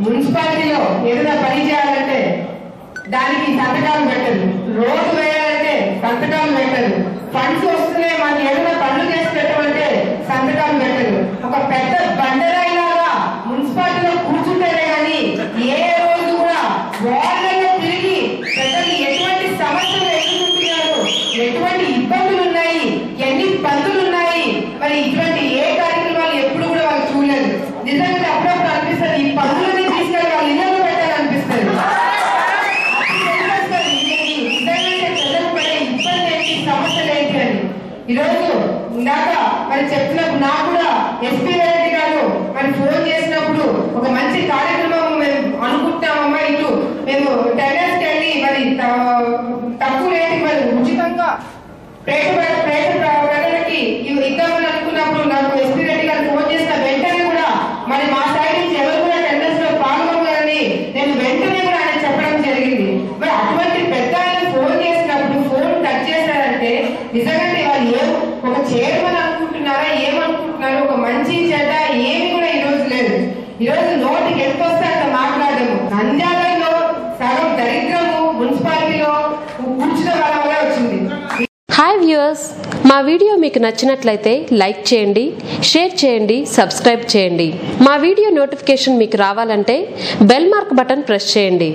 మున్సిపాలిటీలో ఏదైనా పని చేయాలంటే దానికి సంతకాలు పెట్టదు. రోడ్డు వేయాలంటే సంతకాలు పెట్టదు. ఫండ్స్ వస్తున్నాయి మనకి ఏదైనా పనులు చేసి పెట్టమంటే సంతకాలు పెట్టదు. ఒక పెద్ద బండరాయిలాగా మున్సిపాలిటీలో కూర్చుంటేనే కానీ ఏ రోజు కూడా వాళ్ళలో తిరిగి ప్రజలు ఎటువంటి సమస్యలు ఎదుర్కొంటున్నారు ఎటువంటి ఇబ్బందులు ఉన్నాయి ఎన్ని పనులు ఉన్నాయి మరి ఇటువంటి ఏ కార్యక్రమాలు ఎప్పుడు కూడా వాళ్ళు చూడలేదు. నిజంగా అప్పుడప్పుడు అనిపిస్తుంది ఈ పనులు ఈరోజు ఇందాక మరి చెప్తున్నప్పుడు నాకు కూడా ఎస్పీ రెడ్డి గారు మరి ఫోన్ చేసినప్పుడు ఒక మంచి కార్యక్రమం మేము అనుకుంటున్నామమ్మా ఇటు. మేము టెండర్స్ వెళ్ళి మరి త- తక్కువ రేటు మరి ఉచితంగా ప్రేట ప్రేట ప్రజలకి ఇవి ఇద్దామని అనుకున్నప్పుడు నాకు ఎస్పీ రెడ్డి గారు ఫోన్ చేసిన వెంటనే కూడా మరి మా సైడ్ నుంచి ఎవరు కూడా టెండర్స్లో పాల్గొనాలని నేను వెంటనే కూడా ఆయన చెప్పడం జరిగింది మరి అటువంటి పెద్ద ఆయన ఫోన్ చేసినప్పుడు ఫోన్ కట్ చేశారంటే నిజంగా వాళ్ళు ఏం ఒక చైర్మన్ అనుకుంటున్నారా ఏమనుకుంటున్నారో ఒక మంచి చెడ్డ ఏమి కూడా ఈ రోజు లేదు. ఈ రోజు నోటికి ఎంత వస్తే అంత మాట్లాడము. నంద్యాలలో సగం దరిద్రము మున్సిపాలిటీలో కూర్చున్న వాళ్ళ వల్ల వచ్చింది. హాయ్ వ్యూయర్స్ మా వీడియో మీకు నచ్చినట్లయితే లైక్ చేయండి షేర్ చేయండి సబ్స్క్రైబ్ చేయండి. మా వీడియో నోటిఫికేషన్ మీకు రావాలంటే బెల్ మార్క్ బటన్ ప్రెస్ చేయండి.